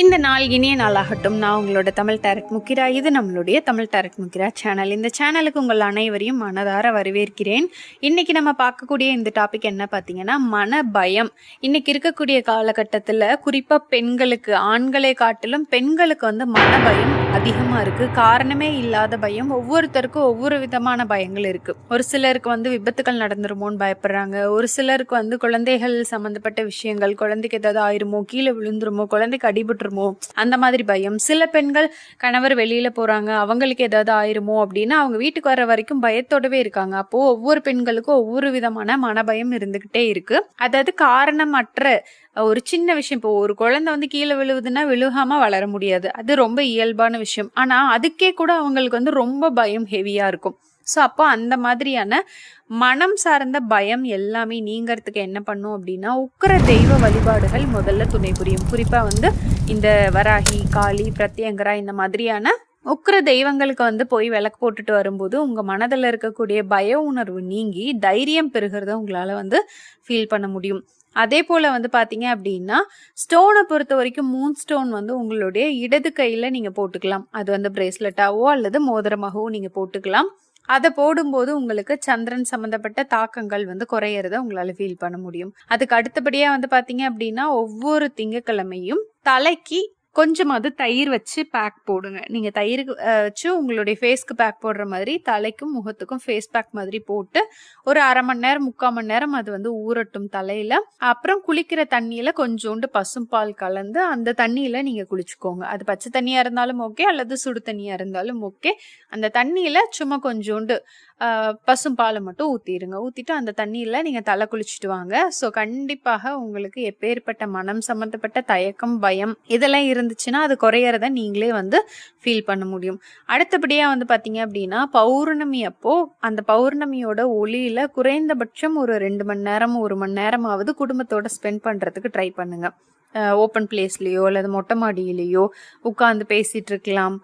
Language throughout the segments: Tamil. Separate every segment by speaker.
Speaker 1: இந்த நாள் இனிய நாளாகட்டும். நான் உங்களோட தமிழ் டேரட் முக்கிரா. இது நம்மளுடைய தமிழ் டேரட் முக்கிரா சேனல் இந்த சேனலுக்கு உங்கள் அனைவரையும் மனதார வரவேற்கிறேன். இன்னைக்கு நம்ம பார்க்கக்கூடிய இந்த டாபிக் என்ன பார்த்தீங்கன்னா மன பயம். இன்னைக்கு இருக்கக்கூடிய காலகட்டத்தில் குறிப்பாக பெண்களுக்கு ஆண்களை காட்டிலும் பெண்களுக்கு வந்து மன பயம் அதிகமாக இருக்குது காரணமே இல்லாத பயம். ஒவ்வொருத்தருக்கும் ஒவ்வொரு விதமான பயங்கள் இருக்குது ஒரு சிலருக்கு வந்து விபத்துகள் நடந்துருமோன்னு பயப்படுறாங்க. ஒரு சிலருக்கு வந்து குழந்தைகள் சம்மந்தப்பட்ட விஷயங்கள் குழந்தைக்கு ஏதாவது ஆயிருமோ கீழே விழுந்துருமோ குழந்தைக்கு அடிபட்டுருமோ அந்த மாதிரி பயம். சில பெண்கள் கணவர் வெளியில் போகிறாங்க அவங்களுக்கு ஏதாவது ஆயிருமோ அப்படின்னு அவங்க வீட்டுக்கு வர வரைக்கும் பயத்தோடவே இருக்காங்க. அப்போது ஒவ்வொரு பெண்களுக்கும் ஒவ்வொரு விதமான மனபயம் இருந்துக்கிட்டே இருக்குது அதாவது காரணமற்ற ஒரு சின்ன விஷயம். இப்போ ஒரு குழந்தை வந்து கீழே விழுவுதுன்னா விழுகாமல் வளர முடியாது. அது ரொம்ப இயல்பான விஷயம். ஆனால் அதுக்கே கூட அவங்களுக்கு வந்து ரொம்ப பயம் ஹெவியாக இருக்கும். ஸோ அப்போ அந்த மாதிரியான மனம் சார்ந்த பயம் எல்லாமே நீங்கிறதுக்கு என்ன பண்ணும் அப்படின்னா உக்கிர தெய்வ வழிபாடுகள் முதல்ல துணை புரியும். குறிப்பாக வந்து இந்த வராகி காளி பிரத்யங்கரா இந்த மாதிரியான உக்கிர தெய்வங்களுக்கு வந்து போய் விளக்கு போட்டுட்டு வரும்போது உங்கள் மனதில் இருக்கக்கூடிய பய உணர்வு நீங்கி தைரியம் பெறுகிறத உங்களால் வந்து ஃபீல் பண்ண முடியும். அதே போல் வந்து பார்த்தீங்க அப்படின்னா ஸ்டோனை பொறுத்த வரைக்கும் மூன் ஸ்டோன் வந்து உங்களுடைய இடது கையில் நீங்கள் போட்டுக்கலாம். அது வந்து பிரேஸ்லெட்டாவோ அல்லது மோதிரமாகவோ நீங்கள் போட்டுக்கலாம். அதை போடும்போது உங்களுக்கு சந்திரன் சம்மந்தப்பட்ட தாக்கங்கள் வந்து குறையறத உங்களால் ஃபீல் பண்ண முடியும். அதுக்கு அடுத்தபடியாக வந்து பார்த்தீங்க அப்படின்னா ஒவ்வொரு திங்கக்கிழமையும் தலைக்கு கொஞ்சமாவது தயிர் வச்சு பேக் போடுங்க. நீங்கள் தயிருக்கு வச்சு உங்களுடைய ஃபேஸ்க்கு பேக் போடுற மாதிரி தலைக்கும் முகத்துக்கும் ஃபேஸ் பேக் மாதிரி போட்டு ஒரு அரை மணி நேரம் முக்கால் மணி நேரம் அது வந்து ஊறட்டும் தலையில். அப்புறம் குளிக்கிற தண்ணியில் கொஞ்சோண்டு பசும்பால் கலந்து அந்த தண்ணியில் நீங்கள் குளிச்சுக்கோங்க. அது பச்சை தண்ணியாக இருந்தாலும் ஓகே அல்லது சுடு தண்ணியாக இருந்தாலும் ஓகே அந்த தண்ணியில் சும்மா கொஞ்சோண்டு பசும்பாலை மட்டும் ஊற்றிடுங்க ஊற்றிட்டு அந்த தண்ணியில் நீங்கள் தலை குளிச்சுட்டு வாங்க. ஸோ கண்டிப்பாக உங்களுக்கு எப்பேற்பட்ட மனம் சம்மந்தப்பட்ட தயக்கம் பயம் இதெல்லாம் இருந்துச்சுன்னா அது குறையிறத நீங்களே வந்து ஃபீல் பண்ண முடியும். அடுத்தபடியாக வந்து பார்த்தீங்க அப்படின்னா பௌர்ணமி அப்போ அந்த பௌர்ணமியோட ஒளியில் குறைந்தபட்சம் ஒரு ரெண்டு மணி நேரம் ஒரு மணி நேரமாவது குடும்பத்தோட ஸ்பெண்ட் பண்ணுறதுக்கு ட்ரை பண்ணுங்கள் ஓப்பன் பிளேஸ்லேயோ அல்லது மொட்டை மாடியிலேயோ உட்காந்து பேசிகிட்டு இருக்கலாம்.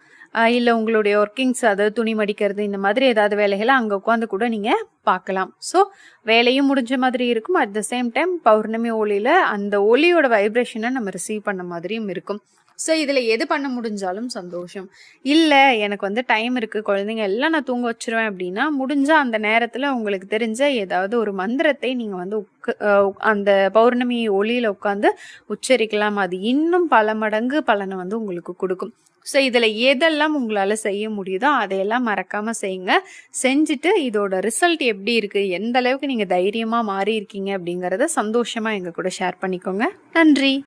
Speaker 1: இல்லை உங்களுடைய ஒர்க்கிங்ஸ் அதாவது துணி மடிக்கிறது இந்த மாதிரி ஏதாவது வேலைகளை அங்கே உட்காந்து கூட நீங்கள் பார்க்கலாம். ஸோ வேலையும் முடிஞ்ச மாதிரி இருக்கும். அட் த சேம் டைம் பௌர்ணமி ஒளியில் அந்த ஒளியோட வைப்ரேஷனை நம்ம ரிசீவ் பண்ண மாதிரியும் இருக்கும். ஸோ இதில் எது பண்ண முடிஞ்சாலும் சந்தோஷம். இல்லை எனக்கு வந்து டைம் இருக்குது குழந்தைங்க எல்லாம் நான் தூங்க வச்சிருவேன் அப்படின்னா முடிஞ்சால் அந்த நேரத்தில் உங்களுக்கு தெரிஞ்ச ஏதாவது ஒரு மந்திரத்தை நீங்கள் வந்து உக்க அந்த பௌர்ணமி ஒளியில் உட்காந்து உச்சரிக்கலாம். அது இன்னும் பல மடங்கு பலனை வந்து உங்களுக்கு கொடுக்கும். ஸோ இதில் எதெல்லாம் உங்களால் செய்ய முடியுதோ அதையெல்லாம் மறக்காமல் செய்யுங்க. செஞ்சுட்டு இதோட ரிசல்ட் எப்படி இருக்குது எந்த அளவுக்கு நீங்கள் தைரியமாக மாறி இருக்கீங்க அப்படிங்கிறத சந்தோஷமாக எங்கள் கூட ஷேர் பண்ணிக்கோங்க. நன்றி.